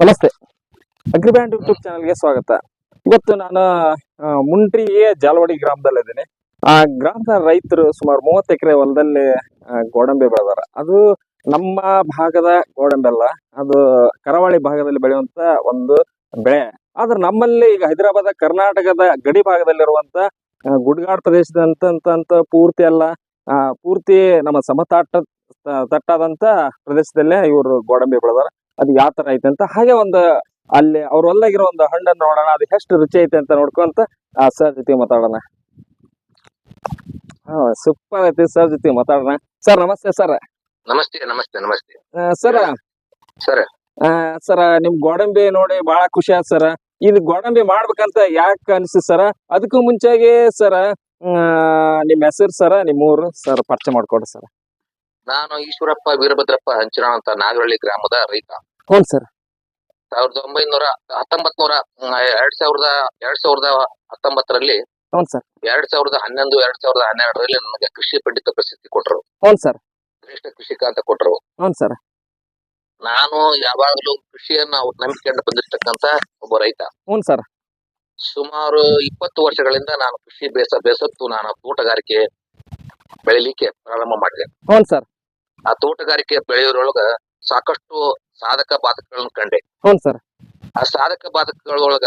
ನಮಸ್ತೆ. ಅಗ್ರಿಬ್ಯಾಂಡ್ ಯೂಟ್ಯೂಬ್ ಚಾನಲ್ಗೆ ಸ್ವಾಗತ. ಇವತ್ತು ನಾನು ಮುಂಡ್ರಿಯ ಜಾಲವಾಡಿ ಗ್ರಾಮದಲ್ಲಿದ್ದೀನಿ ಆ ಗ್ರಾಮದ ರೈತರು ಸುಮಾರು ಮೂವತ್ತು ಎಕರೆ ಹೊಲದಲ್ಲಿ ಗೋಡಂಬಿ ಬೆಳೆದಾರ. ಅದು ನಮ್ಮ ಭಾಗದ ಗೋಡಂಬಿ ಅಲ್ಲ ಅದು ಕರಾವಳಿ ಭಾಗದಲ್ಲಿ ಬೆಳೆಯುವಂತ ಒಂದು ಬೆಳೆ. ಆದ್ರೆ ನಮ್ಮಲ್ಲಿ ಈಗ ಹೈದರಾಬಾದ್ ಕರ್ನಾಟಕದ ಗಡಿ ಭಾಗದಲ್ಲಿರುವಂತ ಗುಡ್ಗಾಡ್ ಪ್ರದೇಶದಂತ ಅಂತ- ಅಂತ ಪೂರ್ತಿ ಅಲ್ಲ ಪೂರ್ತಿ ನಮ್ಮ ಸಮತಾಟ ತಟ್ಟಾದಂತ ಪ್ರದೇಶದಲ್ಲೇ ಇವರು ಗೋಡಂಬಿ ಬೆಳೆದಾರ. ಅದು ಯಾವ ತರ ಐತೆ ಅಂತ ಹಾಗೆ ಒಂದು ಅಲ್ಲಿ ಅವ್ರ ಹೊಲ್ದಾಗಿರೋ ಒಂದು ಹಣ್ಣನ್ನು ನೋಡೋಣ ಅದು ಎಷ್ಟು ರುಚಿ ಐತೆ ಅಂತ ನೋಡ್ಕೊಂತ ಆ ಸರ್ ಜೊತೆ ಮಾತಾಡೋಣ. ಹಾ ಸೂಪರ್ ಐತಿ ಸರ್ ಜೊತೆ ಮಾತಾಡೋಣ. ಸರ್ ನಮಸ್ತೆ ಸರ್ ನಮಸ್ತೆ ನಮಸ್ತೆ ನಮಸ್ತೆ. ಸರ್ ಸರ್ ಸರ್ ನಿಮ್ ಗೋಡಂಬಿ ನೋಡಿ ಬಹಳ ಖುಷಿ ಆಯ್ತು ಸರ್ ಇದು ಗೋಡಂಬಿ ಮಾಡ್ಬೇಕಂತ ಯಾಕೆ ಅನಿಸ್ತು ಸರ್ ಅದಕ್ಕೂ ಮುಂಚೆಗೆ ಸರ್ ನಿಮ್ ಹೆಸರು ಸರ್ ನಿಮ್ಮ ಊರು ಸರ್ ಪರಿಚಯ ಮಾಡ್ಕೊಡ್ರಿ ಸರ್ ನಾನು ಈಶ್ವರಪ್ಪ ವೀರಭದ್ರಪ್ಪ ಹಂಚಿನ ಅಂತ ನಾಗರಹಳ್ಳಿ ಗ್ರಾಮದ ರೈತ. ಹ್ಞೂ ಸರ್. ಸಾವಿರದ ಒಂಬೈನೂರ ಹತ್ತೊಂಬತ್ ನೂರ ಎರಡ್ ಸಾವಿರದ ಎರಡ್ ಸಾವಿರದ ಹತ್ತೊಂಬತ್ತರಲ್ಲಿ ಹ್ಞೂ ಸರ್. ಎರಡ್ ಸಾವಿರದ ಹನ್ನೊಂದು ಎರಡ್ ಸಾವಿರದ ಹನ್ನೆರಡರಲ್ಲಿ ನನಗೆ ಕೃಷಿ ಪಂಡಿತ ಪ್ರಶಸ್ತಿ ಕೊಟ್ಟರು ಹ್ಞೂ ಸರ್. ಶ್ರೇಷ್ಠ ಕೃಷಿಕ ಅಂತ ಕೊಟ್ಟರು ಹ್ಞೂ ಸರ್. ನಾನು ಯಾವಾಗಲೂ ಕೃಷಿಯನ್ನ ನಂಬಿಕೊಂಡು ಬಂದಿರ್ತಕ್ಕಂತ ಒಬ್ಬ ರೈತ. ಹ್ಞೂ ಸರ್. ಸುಮಾರು ಇಪ್ಪತ್ತು ವರ್ಷಗಳಿಂದ ನಾನು ಕೃಷಿ ಬೇಸ ಬೇಸತ್ತು ನಾನು ತೋಟಗಾರಿಕೆ ಬೆಳಿಲಿಕ್ಕೆ ಪ್ರಾರಂಭ ಮಾಡಿದೆ. ಹ್ಞೂ ಸರ್. ಆ ತೋಟಗಾರಿಕೆ ಬೆಳೆಯೋದ್ರೊಳಗ ಸಾಕಷ್ಟು ಸಾಧಕ ಬಾಧಕಗಳನ್ನ ಕಂಡೆ. ಹ್ಞೂ ಸರ್. ಆ ಸಾಧಕ ಬಾಧಕಗಳೊಳಗ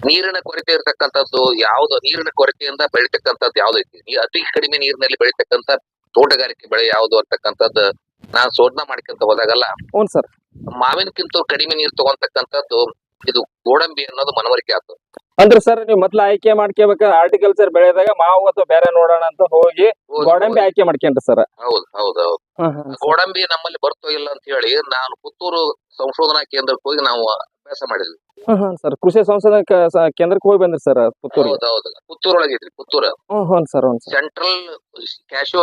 ನೀರಿನ ಕೊರತೆ ಇರತಕ್ಕಂಥದ್ದು ಯಾವ್ದು? ನೀರಿನ ಕೊರತೆಯಿಂದ ಬೆಳಿತಕ್ಕಂಥದ್ದು ಯಾವ್ದೈತಿ ಈ ಅತಿ ಕಡಿಮೆ ನೀರಿನಲ್ಲಿ ಬೆಳಿತಕ್ಕಂಥ ತೋಟಗಾರಿಕೆ ಬೆಳೆ ಯಾವ್ದು ಅಂತಕ್ಕಂಥದ್ದು ನಾನ್ ಶೋಧನ ಮಾಡ್ಕೊಂತ ಹೋದಾಗಲ್ಲ ಹ್ಞೂ ಸರ್. ಮಾವಿನಕ್ಕಿಂತ ಕಡಿಮೆ ನೀರು ತಗೊಂತಕ್ಕಂಥದ್ದು ಇದು ಗೋಡಂಬಿ ಅನ್ನೋದು ಮನವರಿಕೆ ಆಯ್ತು ಅಂದ್ರೆ ಸರ್ ನೀವು ಮೊದ್ಲ ಆಯ್ಕೆ ಮಾಡ್ಕೋಬೇಕಾದ್ರೆ ಆರ್ಟಿಕಲ್ಚರ್ ಬೆಳೆದಾಗ ಮಾವು ಅಥವಾ ಬೇರೆ ನೋಡೋಣ ಅಂತ ಹೋಗಿ ಗೋಡಂಬಿ ಆಯ್ಕೆ ಮಾಡ್ಕೊಂಡ್ರಿ ಸರ್ ಹೌದು ಹೌದು ಹೌದು. ಗೋಡಂಬಿ ನಮ್ಮಲ್ಲಿ ಬರ್ತೋ ಇಲ್ಲ ಅಂತ ಹೇಳಿ ನಾನು ಪುತ್ತೂರು ಸಂಶೋಧನಾ ಕೇಂದ್ರಕ್ಕೆ ಹೋಗಿ ನಾವು ಅಭ್ಯಾಸ ಮಾಡಿದ್ವಿ. ಸರ್ ಕೃಷಿ ಸಂಶೋಧನಾ ಕ- ಸ- ಕೇಂದ್ರಕ್ಕೆ ಹೋಗಿ ಬಂದ್ರಿ ಸರ್ ಪುತ್ತೂರಿಗೆ? ಹೌದು ಹೌದು. ಐತ್ರಿ ಪುತ್ತೂರು. ಹ್ಮ್ ಹ್ಞೂ ಸರ್ ಹ್ಞೂ sir central cashew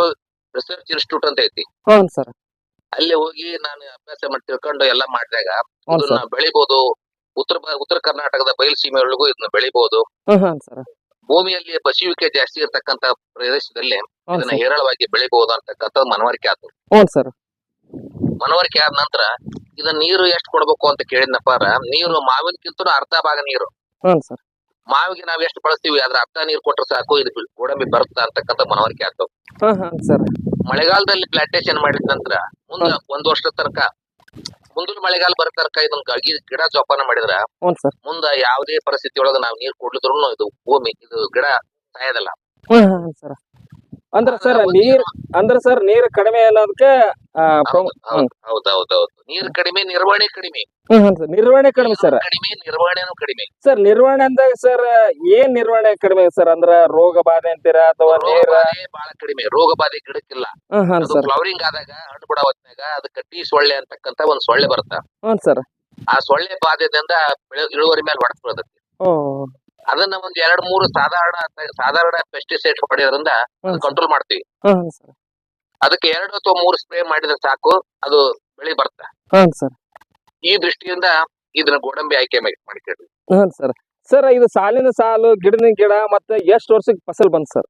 research institute ಅಂತ ಐತಿ. ಹ್ಞೂ ಸರ್ ಅಲ್ಲಿ ಹೋಗಿ ನಾನು ಅಭ್ಯಾಸ ಮಾಡಿ ತಿಳ್ಕೊಂಡು ಎಲ್ಲ ಮಾಡಿದಾಗ ಹ್ಞೂ ಇದನ್ನ ಸರ್ ಬೆಳಿಬಹುದು ಉತ್ತರ ಉತ್ತರ ಕರ್ನಾಟಕದ ಬಯಲುಸೀಮೆಯೊಳಗೂ ಇದನ್ನ ಬೆಳಿಬಹುದು ಭೂಮಿಯಲ್ಲಿ ಬಸಿಯುವಿಕೆ ಜಾಸ್ತಿ ಇರತಕ್ಕಂತ ಪ್ರದೇಶದಲ್ಲಿ ಇದನ್ನ ಹೇರಳವಾಗಿ ಬೆಳಿಬಹುದು ಅಂತಕ್ಕಂಥ ಮನವರಿಕೆ ಆತು. ಸರ್. ಮನವರಿಕೆ ಆದ ನಂತರ ಇದನ್ನ ನೀರು ಎಷ್ಟು ಕೊಡ್ಬೇಕು ಅಂತ ಕೇಳಿದ್ನಪ್ಪ ನೀರು ಮಾವಿನಕ್ಕಿಂತ ಅರ್ಧ ಭಾಗ ನೀರು. ಮಾವಿಗೆ ನಾವ್ ಎಷ್ಟು ಬಳಸ್ತೀವಿ ಅದ್ರ ಅರ್ಧ ನೀರು ಕೊಟ್ಟರೆ ಸಾಕು ಇದು ಗೋಡಂಬಿ ಬರುತ್ತಾ ಅಂತಕ್ಕಂಥ ಮನವರಿಕೆ ಸರ್. ಮಳೆಗಾಲದಲ್ಲಿ ಪ್ಲಾಂಟೇಶನ್ ಮಾಡಿದ ನಂತರ ಮುಂದೆ ಒಂದ್ ವರ್ಷದ ತನಕ ಮುಂದಿನ ಮಳೆಗಾಲ ಬರೋ ತನಕ ಇದನ್ನ ಗಿಡ ಜೋಪಾನ ಮಾಡಿದ್ರ ಹ್ಞೂ ಸರ್. ಮುಂದ ಯಾವುದೇ ಪರಿಸ್ಥಿತಿ ಒಳಗ ನಾವ್ ನೀರ್ ಕೊಡ್ಲಿದ್ರು ಇದು ಭೂಮಿ ಇದು ಗಿಡ ಸಾಯೋದಲ್ಲ. ಹ್ಞೂ ಹ್ಞೂ ಸರ್. ಅಂದ್ರೆ ಸರ್ ನೀರ್ ಅಂದ್ರ ಸರ್ ನೀರ್ ಕಡಿಮೆ ಅನ್ನೋದಕ್ಕೆ ಹೌದೌದೌದು. ನೀರ್ ಕಡಿಮೆ ನಿರ್ವಹಣೆ ಕಡಿಮೆ. ನಿರ್ವಹಣೆ ಕಡಿಮೆ ಸರ್ ಕಡಿಮೆ ನಿರ್ವಹಣೆನೂ ಕಡಿಮೆ. ಸರ್ ನಿರ್ವಹಣೆ ಅಂದಾಗ ಸರ್ ಏನ್ ನಿರ್ವಹಣೆ ಕಡಿಮೆ ಸರ್ ಅಂದ್ರ ರೋಗ ಬಾಧೆ ಅಂತೀರಾ ಅಥವಾ ನೀರ ಬಹಳ ಕಡಿಮೆ ರೋಗ ಬಾಧೆ ಗಿಡಕ್ಕಿಲ್ಲ. ಫ್ಲವರಿಂಗ್ ಆದಾಗ ಹಣ್ಣು ಬಿಡ ಹೊತ್ನಾಗ ಅದಕ್ಕೆ ಟೀ ಸೊಳ್ಳೆ ಅಂತಕ್ಕಂತ ಒಂದ್ ಸೊಳ್ಳೆ ಬರುತ್ತ? ಹ್ಮ್ ಸರ್ ಆ ಸೊಳ್ಳೆ ಬಾಧೆದಿಂದ ಇಳುವರಿ ಮೇಲೆ ಹೊಡೆದ್ ಅದನ್ನ ಒಂದ್ ಎರಡ್ ಮೂರು ಸಾಧಾರಣ ಸಾಧಾರಣ ಪೆಸ್ಟಿಸೈಡ್ ಹೊಡೆಯೋದ್ರಿಂದ ಕಂಟ್ರೋಲ್ ಮಾಡ್ತೀವಿ. ಅದಕ್ಕೆ ಎರಡು ಅಥವಾ ಮೂರು ಸ್ಪ್ರೇ ಮಾಡಿದ್ರೆ ಸಾಕು ಅದು ಬೆಳಿ ಬರ್ತ. ಸರ್. ಈ ದೃಷ್ಟಿಯಿಂದ ಇದನ್ನ ಗೋಡಂಬಿ ಆಯ್ಕೆ ಮಾಡಿ- ಮಾಡಿಕೊಳ್ಳಿ. ಹ್ಞೂ ಸರ್. ಸರ್ ಇದು ಸಾಲಿನ ಸಾಲು ಗಿಡನ ಗಿಡ ಮತ್ತೆ ಎಷ್ಟು ವರ್ಷಕ್ಕೆ ಫಸಲ್ ಬಂತು ಸರ್?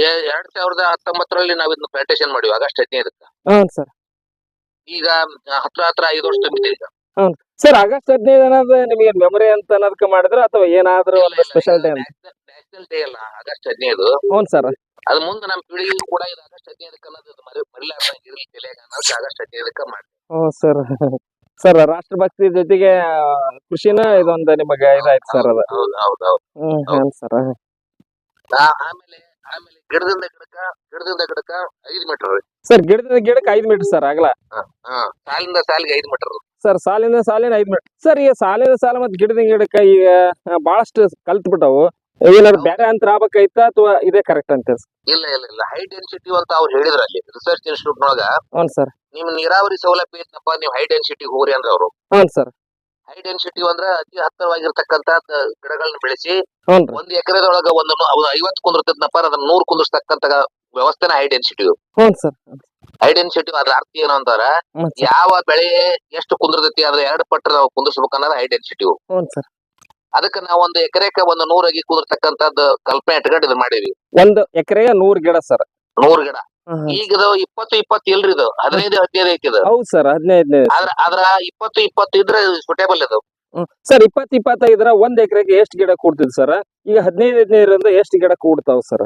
ಎರಡ್ ಸಾವಿರದ ಹತ್ತೊಂಬತ್ತರಲ್ಲಿ ನಾವ್ ಇದನ್ನ ಪ್ಲಾಂಟೇಶನ್ ಮಾಡಿವಿ ಆಗಸ್ಟ್ ಹದಿನೈದಕ್ಕೆ. ಸರ್. ಈಗ ಹತ್ರ ಹತ್ರ ಐದು ವರ್ಷ ತುಂಬಿದೆ ಈಗ. ಸರ್ ಆಗಸ್ಟ್ ಹದಿನೈದು ಅನ್ನೋದು ನಿಮಗೆ ಮೆಮೊರಿ ಅಂತ ಅನ್ನೋದಕ್ಕೆ ಮಾಡಿದ್ರ ಅಥವಾ ಏನಾದ್ರೂ ಒಂದು ಸ್ಪೆಷಾಲಿಟಿ ಅಂತ ನ್ಯಾಷನಲ್ ಡೇ ಅಲ್ಲ ಆಗಸ್ಟ್ ಹದಿನೈದು. ಹ್ಞೂ ಸರ್. ಅದ್ ಮುಂದೆ ನಮ್ಮ ಪೀಳಿಗೆಗೂ ಕೂಡ ಇದು ಆಗಸ್ಟ್ ಹದಿನೈದಕ್ಕೆ ಅನ್ನೋದು ಇದು ಮರಿ ಮರಿಲಾರ್ದಂಗೆ ಇರಲಿ ತಲೆಯಾಗ ಅನ್ನೋದಕ್ಕೆ ಆಗಸ್ಟ್ ಹದಿನೈದಕ್ಕೆ ಮಾಡಿ ಓ ಸರ್. ಸರ್ ರಾಷ್ಟ್ರಭಕ್ತಿ ಜೊತೆಗೆ ಖುಷಿನ ಕೃಷಿನ ಇದೊಂದು ನಿಮಗೆ ಇದಾಯ್ತು ಸರ್ ಅದು. ಹೌದು ಹೌದು ಹೌದು ಹ್ಮ್ ಸರ್. ಆ- ಆಮೇಲೆ ಆಮೇಲೆ ಗಿಡದಿಂದ ಗಿಡಕ್ಕ ಗಿಡದಿಂದ ಗಿಡಕ್ಕ ಐದು ಮೀಟರ್ ಸರ್ ಗಿಡದಿಂದ ಗಿಡಕ್ಕೆ ಐದು ಮೀಟರ್ ಸರ್ ಆಗಲ್ಲ. ಹಾ ಸಾಲಿಂದ ಸಾಲಿಗೆ ಐದು ಮೀಟರ್ ಸರ್ ಸಾಲಿನ ಸಾಲಿನ ಐದ್ ಮೀಟರ್ ಸರ್ ಈ ಸಾಲಿನ ಸಾಲ ಮತ್ತೆ ಗಿಡದ ಗಿಡಕ್ಕೆ ಈಗ ಬಹಳಷ್ಟು ಕಲ್ತ್ ಬಿಟ್ಟವು ಏನಾದ್ರು ಬೇರೆ ಅಂತ ಆಗ್ಬೇಕಾಯ್ತಾ ಅಥವಾ ಇದೇ ಕರೆಕ್ಟ್ ಅಂತ ಇಲ್ಲ ಇಲ್ಲ ಇಲ್ಲ. ಹೈ ಡೆನ್ಸಿಟಿ ಅಂತ ಅವ್ರು ಹೇಳಿದ್ರ ಅಲ್ಲಿ ರಿಸರ್ಚ್ ಇನ್ಸ್ಟಿಟ್ಯೂಟ್ ನೊಳಗ ಹ್ಞೂ ಸರ್. ನಿಮ್ ನೀರಾವರಿ ಸೌಲಭ್ಯ ಇತ್ತಪ್ಪ ನೀವು ಹೈ ಡೆನ್ಸಿಟಿ ಹೋಗ್ರಿ ಅಂದ್ರೆ ಅವರು. ಹ್ಞೂ ಸರ್. ಹೈ ಡೆನ್ಸಿಟಿ ಅಂದ್ರೆ ಅತಿ ಹತ್ತಿರವಾಗಿರ್ತಕ್ಕಂತ ಗಿಡಗಳನ್ನ ಬೆಳೆಸಿ ಹ್ಞೂ ರೀ. ಒಂದ್ ಎಕರೆದೊಳಗ ಒಂದು ಐವತ್ತು ಕುಂದಿರ್ತದನಪ್ಪ ಅದನ್ನ ನೂರ್ ಕುಂದಿರ್ತಕ್ಕಂತ ವ್ಯವಸ್ಥೆನ ಹೈ ಡೆನ್ಸಿಟಿ ಹ್ಞೂ ಸರ್. ಹೈ ಡೆನ್ಸಿಟಿ ಅದ್ರ ಅರ್ಥ ಏನು ಅಂತಾರ? ಯಾವ ಬೆಳೆ ಎಷ್ಟು ಕುಂದಿರ್ತೈತಿ ಅದ್ರ ಎರಡು ಪಟ್ಟು ನಾವು ಕುಂದಿರ್ಸ್ಬೇಕು ಅನ್ನೋದು ಐಡೆಂಟಿಟಿ ಡೆನ್ಸಿಟಿ ಹ್ಞೂ ಸರ್. ಅದಕ್ಕೆ ನಾವು ಒಂದು ಎಕರೆಕ ಒಂದು ನೂರಾಗಿ ಕುಂದಿರ್ತಕ್ಕಂಥದ್ದು ಕಲ್ಪನೆ ಇಟ್ಕೊಂಡು ಇದು ಮಾಡೀವಿ ಒಂದು ಎಕರೆಗೆ ನೂರ್ ಗಿಡ ಸರ್. ನೂರ್ ಗಿಡ. ಈಗ ಇದು ಇಪ್ಪತ್ತು ಇಪ್ಪತ್ತು ಇಲ್ರಿ ಇದು. ಹದಿನೈದು ಹದಿನೈದು ಐತಿ ಇದು. ಹೌದು ಸರ್ ಹದಿನೈದು ಆದ್ರ ಅದ್ರ ಇಪ್ಪತ್ತು ಇಪ್ಪತ್ತು ಇದ್ರೆ ಸುಟೇಬಲ್ ಇದು. ಸರ್ ಇಪ್ಪತ್ ಇಪ್ಪತ್ತೈದರ ಒಂದ್ ಎಕರೆಗೆ ಎಷ್ಟು ಗಿಡ ಕೂಡ್ತಿದ್ ಸರ್? ಈಗ ಹದಿನೈದು ಹದಿನೈದರಿಂದ ಎಷ್ಟು ಗಿಡ ಕೂಡ್ತಾವ ಸರ್?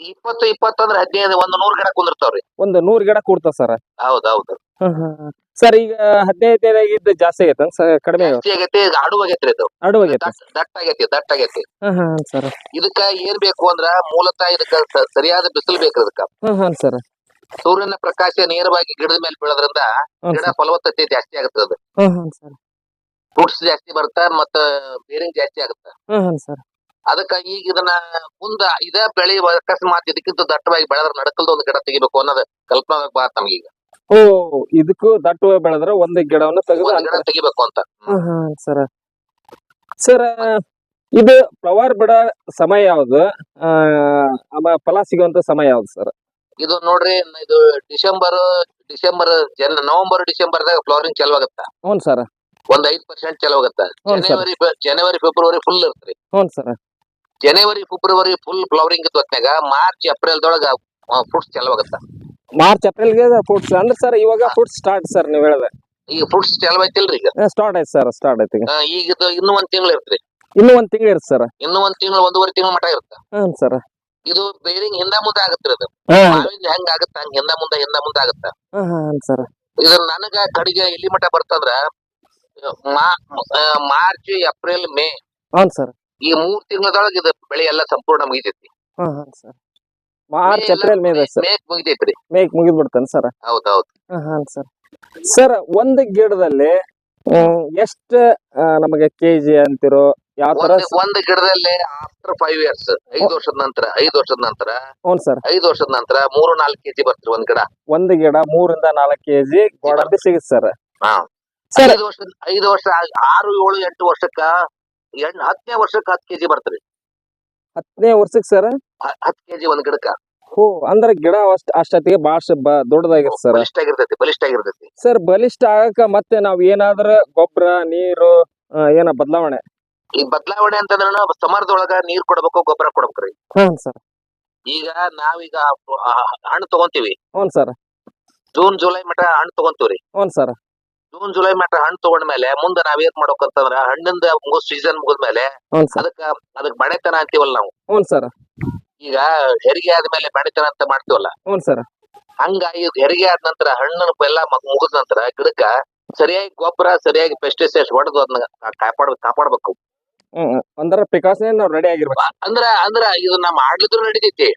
ಇಪ್ಪತ್ತು ಇಪ್ಪತ್ತು ಅಂದ್ರೆ ಹದಿನೈದು ಒಂದು ನೂರ್ ಗಿಡ ಕುಂದಿರ್ತಾವ್ರಿ ಒಂದು ನೂರ್ ಗಿಡ ಕೂಡ್ತಾವ ಸರ್? ಹೌದ್ ಹೌದು. ಸರ್ ಈಗ ಹದಿನೈದು ಜಾಸ್ತಿ ಆಗೈತೆ ಸರ್? ಕಡಿಮೆ ಜಾಸ್ತಿ ಆಗೈತಿ ಈಗ ಅಡು ಆಗೈತ್ರಿ ಇದು. ದಟ್ ದಟ್ಟ ಆಗೈತಿ ದಟ್ಟ ಆಗೈತಿ. ಹಾ ಹಾ ಸರ್. ಇದಕ್ಕ ಏನ್ ಬೇಕು ಅಂದ್ರ ಮೂಲತಃ ಇದಕ್ಕ ಸ- ಸರಿಯಾದ ಬಿಸಿಲು ಬೇಕು ಇದಕ್ಕ. ಹಾ ಹಾ ಸರ್. ಸೂರ್ಯನ ಪ್ರಕಾಶ ನೇರವಾಗಿ ಗಿಡದ ಮೇಲೆ ಬೀಳೋದ್ರಿಂದ ಗಿಡ ಫಲವತ್ತತೆ ಜಾಸ್ತಿ ಆಗುತ್ತೆ ಅದು. ಹಾ ಹಾ ಸರ್. ಫ್ರೂಟ್ಸ್ ಜಾಸ್ತಿ ಬರ್ತಾ ಮತ್ತ ಬೇರಿಂಗ್ ಜಾಸ್ತಿ ಆಗುತ್ತೆ? ಹಾ ಸರ್. ಅದಕ್ಕ ಈಗ ಇದನ್ನ ಮುಂದ ಇದ ಬೆಳೆ ಅಕಸ್ಮಾತ್ ಇದಕ್ಕಿಂತ ದಟ್ಟವಾಗಿ ಬೆಳೆದ್ರ ನಡಕಲ್ದ ಒಂದು ಗಿಡ ತೆಗಿಬೇಕು ಅನ್ನೋದು ಕಲ್ಪನಾ ಬಾತ್ ನಮ್ಗೀಗ ಓ ಇದಕ್ಕೂ ದಟ್ಟವಾಗಿ ಬೆಳೆದ್ರೆ ಒಂದ್ ಗಿಡವನ್ನ ತೆಗೆದು ಗಿಡ ತೆಗಿಬೇಕು ಅಂತ. ಸರ್. ಸರ್ ಇದು ಫ್ಲವರ್ ಬಿಡ ಸಮಯ ಯಾವ್ದು? ಆ ಫಲ ಸಿಗುವಂತ ಸಮಯ ಯಾವ್ದು ಸರ್? ಇದು ನೋಡ್ರಿ ಇದು ಡಿಸೆಂಬರ್ ಡಿಸೆಂಬರ್ ಜನ ನವೆಂಬರ್ ಡಿಸೆಂಬರ್ ದಾಗ ಫ್ಲವರಿಂಗ್ ಚಾಲು ಆಗತ್ತ? ಹ್ಞೂ ಸರ್. ಒಂದ್ ಐದ್ ಪರ್ಸೆಂಟ್ ಚಾಲು ಆಗತ್ತ? ಜನವರಿ ಜನವರಿ ಫೆಬ್ರವರಿ ಫುಲ್ ಇರ್ತ್ರಿ ಹ್ಞೂ sir. January February full flowering ಇತ್ತು ಮಾರ್ಚ್ ಏಪ್ರಿಲ್ ದೊಳಗ ಫ್ರೂಟ್ಸ್ ಚಾಲು ಆಗತ್ತ. ಮಾರ್ಚ್ ಏಪ್ರಿಲ್ಗೆ ಫ್ರೂಟ್ಸ್ ಅಂದ್ರೆ ಸರ್ ಇವಾಗ ಫ್ರೂಟ್ಸ್ ಸ್ಟಾರ್ಟ್ ಸರ್ ನೀವು ಹೇಳಿದ್ರೆ ಈಗ ಫ್ರೂಟ್ಸ್ ಚಾಲು ಐತಿಲ್ರಿ ಈಗ? ಸ್ಟಾರ್ಟ್ ಆಯ್ತು ಸರ್ ಸ್ಟಾರ್ಟ್ ಆಯ್ತು ಈಗ. ಈಗ ಇನ್ನೂ ಒಂದ್ ತಿಂಗಳು ಇರ್ತ್ರಿ ಇನ್ನೂ ಒಂದ್ ತಿಂಗಳು ಇರುತ್ತೆ ಸರ್ ಇನ್ನೂ ಒಂದ್ ತಿಂಗಳು ಒಂದೂವರೆ ತಿಂಗಳು ಮಟ ಇರುತ್ತೆ. ಹ್ಮ್ ಸರ್ ಇದು ಬೇರಿಂಗ್ ಹಿಂದ ಮುಂದೆ ಆಗತ್ರಿ ಅದು. ಹೆಂಗ ಆಗತ್ತ ಹಂಗ ಹಿಂದ ಮುಂದೆ ಹಿಂದ ಮುಂದೆ ಆಗತ್ತ. ಸರ್ ಇದು ನನಗ ಕಡಿಗೆ ಎಲ್ಲಿ ಮಟ ಬರ್ತಂದ್ರ ಮಾ- ಮಾರ್ಚ್ ಏಪ್ರಿಲ್ ಮೇ ಹ್ಮ್ ಸರ್ ಈ ಮೂರ್ ತಿಂಗಳದೊಳಗೆ ಇದು ಬೆಳೆ ಎಲ್ಲ ಸಂಪೂರ್ಣ ಮುಗಿತೈತಿ. ಹಾಂ ಹಾಂ sir March April May sir make ಮುಗಿತೈತ್ರಿ ಮೇಕ್ ಮುಗಿದ್ ಬಿಡ್ತಾನೆ ಸರ್ ಹೌದ್ ಹೌದ್ ಹಾ ಸರ್ ಸರ್ ಒಂದು ಗಿಡದಲ್ಲಿ ಎಷ್ಟ ನಮಗೆ ಕೆಜಿ ಅಂತಿರೋ ಯಾವ ತರ ಒಂದ್ ಒಂದ್ ಗಿಡದಲ್ಲಿ ಆಫ್ಟರ್ ಫೈವ್ ಇಯರ್ಸ್ ಐದ್ ವರ್ಷದ ನಂತರ ಐದ್ ವರ್ಷದ ನಂತರ ಹ್ಞೂ ಸರ್ ಐದ್ ವರ್ಷದ ನಂತರ ಮೂರು ನಾಲ್ಕು ಕೆಜಿ ಬರ್ತೀರಿ ಒಂದ್ ಗಿಡ. ಒಂದ್ ಗಿಡ ಮೂರಿಂದ ನಾಲ್ಕು ಕೆಜಿ ಗೋಡಂಬಿ ಸಿಗುತ್ತೆ ಸರ್ ಹಾ. ಸರ್ ಐದು ವರ್ಷ ಐದು ವರ್ಷ ಆರು ಏಳು ಎಂಟು ವರ್ಷಕ್ಕ ಎಂಟ್ ಹತ್ತನೇ ವರ್ಷಕ್ಕೆ ಹತ್ತು ಕೆಜಿ ಬರ್ತರಿ ಹತ್ತನೇ ವರ್ಷಕ್ಕೆ ಸರ್? ಹತ್ತು ಕೆಜಿ ಒಂದ್ ಗಿಡಕ್ಕ. ಹೋ ಅಂದ್ರೆ ಗಿಡ ಅಷ್ಟ ಅಷ್ಟೊತ್ತಿಗೆ ಬಾಳ ದೊಡ್ಡದಾಗಿರುತ್ತೆ ಸರ್? ಬಲಿಷ್ಠ ಆಗಿರ್ತೈತಿ ಬಲಿಷ್ಠ ಆಗಿರ್ತೈತಿ ಸರ್ ಬಲಿಷ್ಠ ಆಗಕ ಮತ್ತೆ ನಾವ್ ಏನಾದ್ರ ಗೊಬ್ಬರ ನೀರು ಆ, ಏನ ಬದಲಾವಣೆ? ಈ ಬದಲಾವಣೆ ಅಂತಂದ್ರ ಸಮರದೊಳಗ ನೀರ್ ಕೊಡ್ಬೇಕು ಗೊಬ್ಬರ ಕೊಡ್ಬೇಕ್ರಿ ಹ್ಮ್ ಸರ್. ಈಗ ನಾವೀಗ ಆ, ಹಣ್ಣು ತಗೊಂತೀವಿ. ಹ್ಞೂ ಸರ್. ಜೂನ್ ಜುಲೈ ಮಟ ಹಣ್ಣು ತಗೊಂತೀವ್ರಿ. ಹ್ಞೂ ಸರ್. ಜೂನ್ ಜುಲೈ ಮಟ್ಟ ಹಣ್ಣು ತಗೊಂಡ್ಮೇಲೆ ಮುಂದೆ ನಾವ್ ಏನ್ ಮಾಡ್ಬೇಕಂತಂದ್ರ ಹಣ್ಣಿಂದ ಮುಗಿದ್ ಸೀಸನ್ ಮುಗಿದ್ಮೇಲೆ ಹ್ಞೂ ಸರ್. ಅದಕ್ಕ ಅದಕ್ ಬಣೆತನ ಅಂತೀವಲ್ಲ ನಾವು. ಹ್ಞೂ ಸರ್. ಈಗ ಹೆರಿಗೆ ಆದ್ಮೇಲೆ ಬಣೆತನ ಅಂತ ಮಾಡ್ತೀವಲ್ಲ? ಹ್ಞೂ ಸರ್. ಹಂಗಾಗಿ ಇದ್ ಹೆರಿಗೆ ಆದ ನಂತರ ಹಣ್ಣು ಎಲ್ಲ ಮುಗಿದ ನಂತರ ಗಿಡಕ್ಕ ಸರಿಯಾಗಿ ಗೊಬ್ಬರ ಸರಿಯಾಗಿ ಪೆಸ್ಟಿಸೈಡ್ಸ್ ಹೊಡೆದು ಅದನ್ನ ಕಾಪಾಡ್ ಕಾಪಾಡ್ಬೇಕು. ಹ್ಮ್ ಅಂದ್ರೆ ಅಂದ್ರ ಪ್ರಿಕಾಷನ್ ನಾವ್ ರೆಡಿ ಆಗಿರ್ಬೇಕು. ಅಂದ್ರ ಅಂದ್ರ ಇದನ್ನ ಮಾಡ್ಲಿದ್ರು ನಡಿತೈತಿ.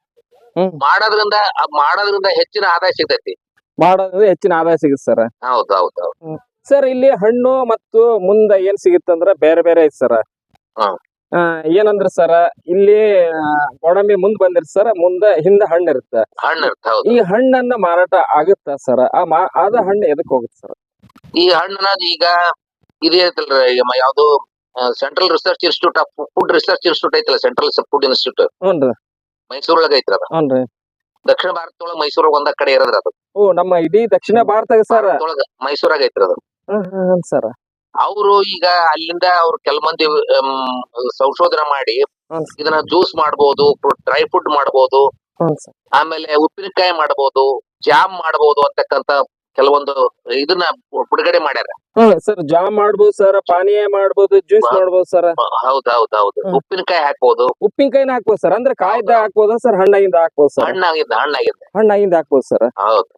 ಹ್ಮ್. ಮಾಡೋದ್ರಿಂದ ಅದ್ ಮಾಡೋದ್ರಿಂದ ಹೆಚ್ಚಿನ ಆದಾಯ ಸಿಗ್ತೈತಿ. ಮಾಡೋದ್ರಿಂದ ಹೆಚ್ಚಿನ ಆದಾಯ ಸಿಗುತ್ತೆ ಸರ್. ಹೌದ್ ಹೌದ್ ಹೌದ್. ಸರ್ ಇಲ್ಲಿ ಹಣ್ಣು ಮತ್ತು ಮುಂದ ಏನ್ ಸಿಗುತ್ತಂದ್ರ ಬೇರೆ ಬೇರೆ ಐತಿ ಸರ್. ಹಾ. ಏನಂದ್ರ ಸರ್ ಇಲ್ಲಿ ಆ, ಗೋಡಂಬಿ ಮುಂದ್ ಬಂದಿರ್ ಸರ್ ಮುಂದ ಹಿಂದ ಹಣ್ಣು ಇರುತ್ತೆ. ಹಣ್ಣು ಇರುತ್ತೆ ಹೌದು. ಈ ಹಣ್ಣನ್ನ ಮಾರಾಟ ಆಗುತ್ತಾ ಸರ್? ಆ ಮಾ ಆದ ಹಣ್ಣು ಎದಕ್ ಹೋಗುತ್ತೆ ಸರ್? ಈ ಹಣ್ಣನ ಈಗ ಇದು ಐತಲ್ರಿ ಈಗ ಮ- ಯಾವ್ದು central research institute of food research institute ಐತಲ್ಲ ಸೆಂಟ್ರಲ್ ಫುಡ್ ಇನ್ಸ್ಟಿಟ್ಯೂಟ್ ಮೈಸೂರ್ ಮೈಸೂರೊಳಗ ಐತ್ರಿ ಅದು. ದಕ್ಷಿಣ ಭಾರತದೊಳಗ ಮೈಸೂರ್ ಒಂದ ಕಡೆ ಇರೋದ್ರ ಅದು. ಓ ನಮ್ಮ ಇಡೀ ದಕ್ಷಿಣ ಭಾರತ ಸರ್ ಭಾರತದೊಳಗ ಮೈಸೂರಾಗ ಐತ್ರಿ ಅದು. ಸರ್ ಅವರು ಈಗ ಅಲ್ಲಿಂದ ಅವ್ರು ಮಂದಿ ಸಂಶೋಧನೆ ಮಾಡಿ ಇದನ್ನ ಜ್ಯೂಸ್ ಮಾಡಬಹುದು ಡ್ರೈ ಫುಡ್ ಮಾಡಬಹುದು ಆಮೇಲೆ ಉಪ್ಪಿನಕಾಯಿ ಮಾಡಬಹುದು ಜಾಮ್ ಮಾಡಬಹುದು ಅಂತಕ್ಕಂತ ಕೆಲವೊಂದು ಇದನ್ನ ಬಿಡುಗಡೆ ಮಾಡ್ಯಾರ. ಸರ್ ಜಾಮ್ ಮಾಡ್ಬೋದು ಸರ್ ಪಾನೀಯ ಮಾಡ್ಬೋದು ಜ್ಯೂಸ್ ಮಾಡ್ಬೋದು ಸರ್ ಹೌದ್ ಹೌದ್ ಹೌದು. ಉಪ್ಪಿನಕಾಯಿ ಹಾಕ್ಬೋದು. ಉಪ್ಪಿನಕಾಯಿನ ಹಾಕ್ಬೋದು ಸರ್ ಅಂದ್ರೆ ಕಾಯ್ದ ಹಾಕ್ಬೋದ ಸರ್ ಹಣ್ಣಾಗಿಂದ ಹಾಕ್ಬೋದು ಸರ್ ಹಣ್ಣಾಗಿದ್ದ ಹಣ್ಣಾಗಿದ್ದ ಹಣ್ಣಾಗಿಂದ ಹಾಕ್ಬೋದು ಸರ್ ಹೌದು.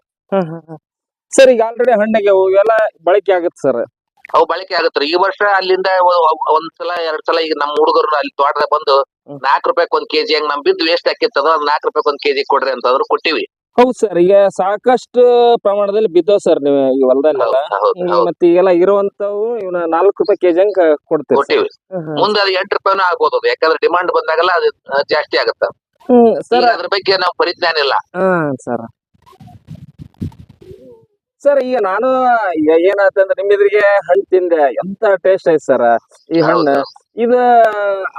ಸರ್ ಈಗ ಆಲ್ರೆಡಿ ಹಣ್ಣಿಗೆ ಇವೆಲ್ಲ ಬಳಕೆ ಆಗುತ್ತೆ ಸರ್ ಅವು ಬಳಕೆ ಆಗುತ್ತೆ ಈ ವರ್ಷ ಅಲ್ಲಿಂದ ಒ- ಒ- ಒಂದ್ ಸಲ ಎರಡ್ ಸಲ ಈಗ ನಮ್ಮ ಹುಡುಗರು ಅಲ್ಲಿ ತೋಟದಾಗ ಬಂದು ನಾಲ್ಕ್ ರೂಪಾಯಿ ಒಂದ್ ಕೆಜಿ ಹಂಗ್ ನಮ್ ಬಿದ್ದು ವೇಸ್ಟ್ ಹಾಕಿತ್ತದ ಅದ್ ನಾಲ್ಕು ರೂಪಾಯಿ ಒಂದ್ ಕೆಜಿ ಕೊಡ್ರಿ ಅಂತಂದ್ರು ಕೊಟ್ಟಿವಿ. ಹೌದು ಸರ್ ಈಗ ಸಾಕಷ್ಟು ಪ್ರಮಾಣದಲ್ಲಿ ಬಿದ್ದವ್ ಸರ್ ನೀವು ಈ ಹೊಲದಲ್ಲೆಲ್ಲ. ಹೌದ್ ಹೌದ್ ಹೌದ್. ಮತ್ತೆ ಈಗೆಲ್ಲ ಇರುವಂತವು ಇವನ್ನ ನಾಲ್ಕು ರೂಪಾಯಿ ಕೆಜಿ ಹಂಗ ಕೊಡ್ತೀವಿ. ಕೊಟ್ಟಿವಿ. ಮುಂದೆ ಅದು ಎಂಟು ರೂಪಾಯಿನೂ ಆಗ್ಬೋದು ಅದು. ಯಾಕಂದ್ರೆ ಡಿಮಾಂಡ್ ಬಂದಾಗಲ್ಲ ಅದು ಆ, ಜಾಸ್ತಿ ಆಗತ್ತ. ಈಗ ಸರ್ ಅದ್ರ ಬಗ್ಗೆ ನಾವು ಪರಿಜ್ಞಾನ ಇಲ್ಲ. ಹಾ ಸರ್ ಸರ್ ಈಗ ನಾನು ಏನಾಯ್ತಂದ್ರೆ ನಿಮ್ ಎದುರಿಗೆ ಹಣ್ಣು ತಿಂದೆ. ಎಂತ ಟೇಸ್ಟ್ ಐತ್ ಸರ್ ಈ ಹಣ್ಣು. ಹೌದು. ಇದ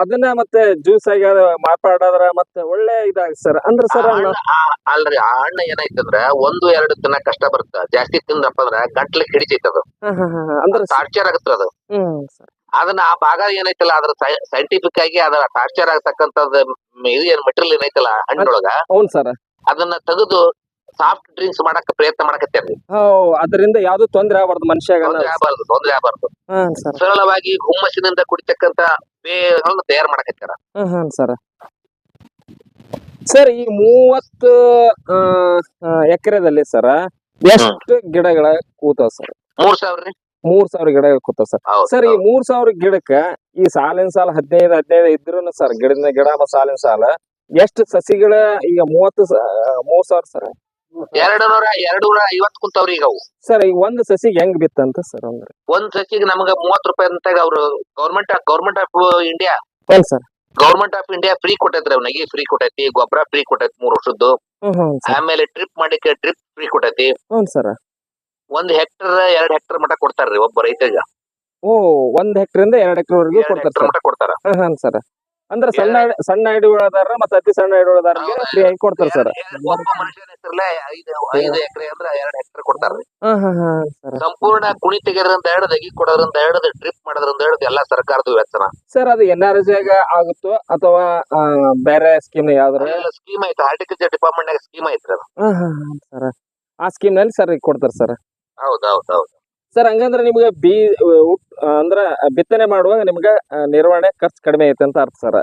ಅದನ್ನ ಮತ್ತೆ ಜ್ಯೂಸ್ ಆಗಿ ಅದ ಮಾರ್ಪಾಡಾದ್ರ ಮತ್ತೆ ಒಳ್ಳೆ ಇದಾಗ ಸರ್ ಅಂದ್ರೆ ಸರ್ ಅಲ್ರಿ ಆ ಹಣ್ಣು ಏನೈತಂದ್ರ ಒಂದು ಎರಡು ದಿನ ಕಷ್ಟ ಬರುತ್ತ. ಜಾಸ್ತಿ ತಿಂದಪ್ಪ ಅಂದ್ರ ಗಂಟ್ಲಿಗೆ ಹಿಡಿತೈತೆ ಅದು. ಅಂದ್ರೆ ಟಾರ್ಚರ್ ಆಗತ್ರ ಅದು. ಅದನ್ನ ಆ ಭಾಗ ಏನೈತಲ್ಲ ಅದ್ರ ಸೈಂಟಿಫಿಕ್ ಆಗಿ ಅದರ ಟಾರ್ಚರ್ ಆಗತಕ್ಕಂತದ್ದು ಇದು ಏನ್ ಮೆಟೀರಿಯಲ್ ಏನೈತಲ್ಲ ಹಣ್ಣೊಳಗ ಹೌನ್ ಸರ್ ಅದನ್ನ ತೆಗೆದು ಸಾಫ್ಟ್ ಡ್ರಿಂಕ್ಸ್ ಮಾಡಕ್ ಪ್ರಯತ್ನ ಮಾಡಕತ್ತೇರಿ ಅದರಿಂದ ಯಾವ್ದು ತೊಂದ್ರೆ ಆಗಬಾರ್ದು ಮನುಷ್ಯ ತೊಂದ್ರೆ ಆಗಬಾರ್ದು ತೊಂದ್ರೆ ಆಗಬಾರ್ದು. ಹಾ ಸರ್. ಸರಳವಾಗಿ ಹುಮ್ಮಸ್ಸಿನಿಂದ ಕುಡಿತಕ್ಕಂತ ಪೇಯಗಳನ್ನ ತಯಾರು ಮಾಡಕತ್ತಾರ? ಹ್ಮ್ ಸರ್. ಸರ್ ಈ ಮೂವತ್ತು ಎಕರೆದಲ್ಲಿ ಸರ್ ಎಷ್ಟು ಗಿಡಗಳ ಕೂತಾವ ಸರ್? ಮೂರ್ ಸಾವಿರ ರೀ. ಮೂರ್ ಸಾವಿರ ಗಿಡ ಕೂತಾವ ಸರ್. ಸರ್ ಈ ಮೂರ್ ಸಾವಿರ ಗಿಡಕ್ಕ ಈ ಸಾಲಿನ ಸಾಲ ಹದಿನೈದು ಹದಿನೈದು ಇದ್ರು ಸರ್ ಗಿಡದ ಗಿಡ ಸಾಲಿನ ಸಾಲ ಎಷ್ಟು ಸಸಿಗಳ ಈಗ ಮೂವತ್ತು ಮೂರ್ ಸಾವಿರ ಸರ್? ಎರಡು ನೂರ ಎರಡು ನೂರ ಐವತ್ ಕುಂತಾವ್ರಿ ಈಗ ಅವು. ಸರ್ ಈಗ ಒಂದ್ ಸಸಿಗೆ ಹೆಂಗ್ ಬಿತ್ತಂತ ಸರ್ ಅಂದ್ರೆ? ಒಂದ್ ಸಸಿಗೆ ನಮಗ ಮೂವತ್ ರೂಪಾಯಿ ಅಂತ ಅವ್ರು ಗೌರ್ಮೆಂಟ್ ಗೌರ್ಮೆಂಟ್ ಆಫ್ ಇಂಡಿಯಾ ಹ್ಞೂ sir. Government of India free ಕೊಟ್ಟೈತ್ರಿ ಅವ್ನಿಗೆ ಫ್ರೀ ಕೊಟ್ಟೈತಿ ಗೊಬ್ಬರ ಫ್ರೀ ಕೊಟ್ಟೈತಿ ಮೂರ್ ವರ್ಷದ್ದು. ಆಮೇಲೆ ಟ್ರಿಪ್ ಮಾಡಿಕ್ಕೆ ಟ್ರಿಪ್ ಫ್ರೀ ಕೊಟ್ಟೈತಿ. ಹ್ಞೂ ಸರ್. ಒಂದ್ ಹೆಕ್ಟರ್ ಎರಡ್ ಹೆಕ್ಟರ್ ಮಟ್ಟ ಕೊಡ್ತಾರ್ರಿ ಒಬ್ಬ ರೈತಗ ಓ ಒಂದ್ ಹೆಕ್ಟರ್ ಎರಡ್ ಎಕರೆ ವರೆಗೂ ಕೊಡ್ತಾರೆ ಹೆಕ್ಟರ್ ಸರ್. ಮಟ ಕೊಡ್ತಾರ. ಹಾ ಸರ್. ಅಂದ್ರೆ ಸಣ್ಣ ಸಣ್ಣ ಹಿಡುಗಳದಾರ ಮತ್ತೆ ಅತಿ ಸಣ್ಣ ಹಿಡುಗಳದಾರಿಗೆ ಫ್ರೀ ಆಗಿ ಕೊಡ್ತಾರ ಸರ್. ಎರಡ್- ಎರಡ್- ಒಬ್ಬ ಮನುಷ್ಯನ ಹೆಸರಲ್ಲೇ ಐದು ಐದು ಎಕರೆ ಅಂದ್ರ ಎರಡ್ ಹೆಕ್ಟರ್ ಕೊಡ್ತಾರ್ರಿ ಸಂಪೂರ್ಣ ಕುಣಿ ತೆಗೆದ್ರಿಂದ ಹಿಡಿದು ಅಗಿ ಕೊಡೋದ್ರಿಂದ ಹಿಡಿದು ಟ್ರಿಪ್ ಮಾಡೋದ್ರಿಂದ ಹಿಡಿದು ಎಲ್ಲಾ ಸರ್ಕಾರದ ವೆಚ್ಚನ. ಸರ್ ಅದು ಎನ್ ಆರ್ ಜಿ ಆಗುತ್ತೋ ಅಥವಾ ಬೇರೆ ಸ್ಕೀಮ್ ಯಾವ್ದಾರ ಸ್ಕೀಮ್ ಐತೆ. ಹಾರ್ಟಿಕಲ್ಚರ್ ಡಿಪಾರ್ಟ್ಮೆಂಟ್ ನಾಗ ಸ್ಕೀಮ್ ಐತ್ರಿ ಅದು. ಸರ್. ಆ ಸ್ಕೀಮ್ನಲ್ಲಿ ಸರ್ ಕೊಡ್ತಾರ ಸರ್. ಹೌದ್ ಹೌದ್ ಹೌದ್. ಸರ್ ಹಂಗಂದ್ರೆ ನಿಮ್ಗೆ ಬೀ ಅಂದ್ರ ಬಿತ್ತನೆ ಮಾಡುವಾಗ ನಿಮ್ಗೆ ನಿರ್ವಹಣೆ ಖರ್ಚು ಕಡಿಮೆ ಐತೆ ಅಂತ ಅರ್ಥ ಸರ್.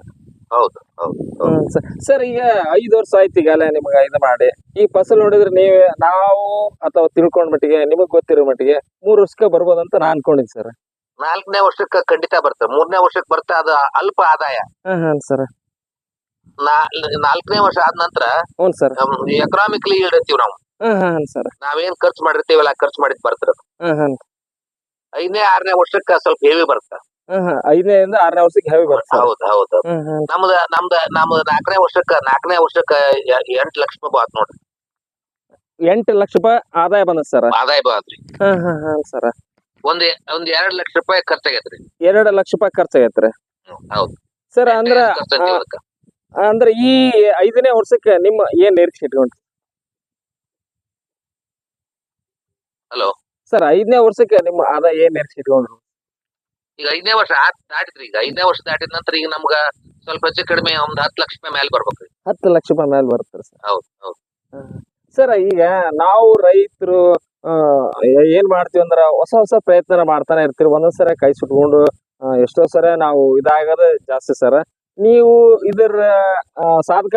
ಹೌದು ಹೌದು ಹೌದು. ಸರ್ ಈಗ ಐದು ವರ್ಷ ಆಯ್ತು ಈಗಲೇ ನಿಮ್ಗೆ ಇದು ಮಾಡಿ. ಈ ಫಸಲ್ ನೋಡಿದ್ರೆ ನೀವು ನಾವು ಅಥವಾ ತಿಳ್ಕೊಂಡ್ ಮಟ್ಟಿಗೆ ನಿಮಗ್ ಗೊತ್ತಿರೋ ಮಟ್ಟಿಗೆ ಮೂರು ವರ್ಷಕ್ಕೆ ಬರ್ಬೋದಂತ ನಾ ಅನ್ಕೊಂಡಿದ್ದೆ ಸರ್. ನಾಲ್ಕನೇ ವರ್ಷಕ್ಕೆ ಖಂಡಿತ ಬರ್ತದೆ. ಮೂರನೇ ವರ್ಷಕ್ಕೆ ಬರ್ತಾ ಅದು ಅಲ್ಪ ಆದಾಯ. ಹಾ ಹಾ ಸರ್. ನಾ- ನಾಲ್ಕನೇ ವರ್ಷ ಆದ ನಂತರ ಹ್ಞೂ ಸರ್. ಎಕನಾಮಿಕ್ಲಿ ಇಡ್ತೀವಿ ನಾವು. ಹಾ ಹಾ ಸರ್. ನಾವೇನ್ ಖರ್ಚು ಮಾಡಿರ್ತೀವಲ್ಲ ಖರ್ಚು ಮಾಡಿದ್ ಬರ್ತಾರ ಹಾ ಹಾ. ಐದನೇ ಆರನೇ ವರ್ಷಕ್ಕೆ ಸ್ವಲ್ಪ ಹೆವಿ ಹಾ ಐದನೇದಿಂದ ಆರನೇ ವರ್ಷಕ್ಕೆ ಹೆವಿ ಬರುತ್ತೆ. ಹೌದ್ ಹೌದ್. ನಮ್ದ ನಮ್ದ ನಮ್ದ ನಾಲ್ಕನೇ ವರ್ಷಕ್ಕ ನಾಲ್ಕನೇ ವರ್ಷಕ್ಕ ಎಂಟ್ ಲಕ್ಷ ರೂಪಾಯಿ ಬಾತ್ ನೋಡ್ರಿ. ಎಂಟು ಲಕ್ಷ ರೂಪಾಯಿ ಆದಾಯ ಬಂದ ಸರ್? ಆದಾಯ ಬಂದ್ರಿ. ಸರ್. ಒಂದ್ ಒಂದ್ ಎರಡ್ ಲಕ್ಷ ರೂಪಾಯಿ ಖರ್ಚಾಗೈತ್ರಿ. ಎರಡು ಲಕ್ಷ ರೂಪಾಯಿ ಖರ್ಚಾಗೈತ್ರಿ. ಹೌದು. ಸರ್ ಅಂದ್ರ ಅಂದ್ರ ಅಂದ್ರೆ ಈ ಐದನೇ ವರ್ಷಕ್ಕೆ ನಿಮ್ಮ ಏನ್ ನಿರೀಕ್ಷೆ ಇಟ್ಕೊಂಡ್ರಿ? ಹಲೋ ಸರ್ ಐದನೇ ವರ್ಷಕ್ಕೆ ನಿಮ್ಮ ಆದಾಯ ಏನ್ ಎರ್ಸಿ ಇಟ್ಕೊಂಡ್ರು? ಈಗ ಐದನೇ ವರ್ಷ ಆತ್ ದಾಟಿದ್ರಿ ಈಗ ಐದನೇ ವರ್ಷ ದಾಟಿದ ನಂತರ ಈಗ ನಮ್ಗ ಸ್ವಲ್ಪ ಹೆಚ್ಚು ಕಡಿಮೆ ಒಂದ್ ಹತ್ತು ಲಕ್ಷ ರೂಪಾಯಿ ಮೇಲೆ ಬರ್ಬೇಕ್ರಿ. ಹತ್ತು ಲಕ್ಷ ರೂಪಾಯಿ ಮೇಲೆ ಬರುತ್ತೆ ಸರ್. ಹೌದು ಹೌದು. ಸರ್ ಈಗ ನಾವು ರೈತರು ಏನ್ ಮಾಡ್ತೀವಿ ಅಂದ್ರ ಹೊಸ ಹೊಸ ಪ್ರಯತ್ನ ಮಾಡ್ತಾನೆ ಇರ್ತೀವಿ ಒಂದೊಂದ್ ಸರ ಕೈ ಸುಟ್ಕೊಂಡು ಎಷ್ಟೋ ಸರ ನಾವು ಇದಾಗದ ಜಾಸ್ತಿ ಸರ್. ನೀವು ಇದರ ಸಾಧಕ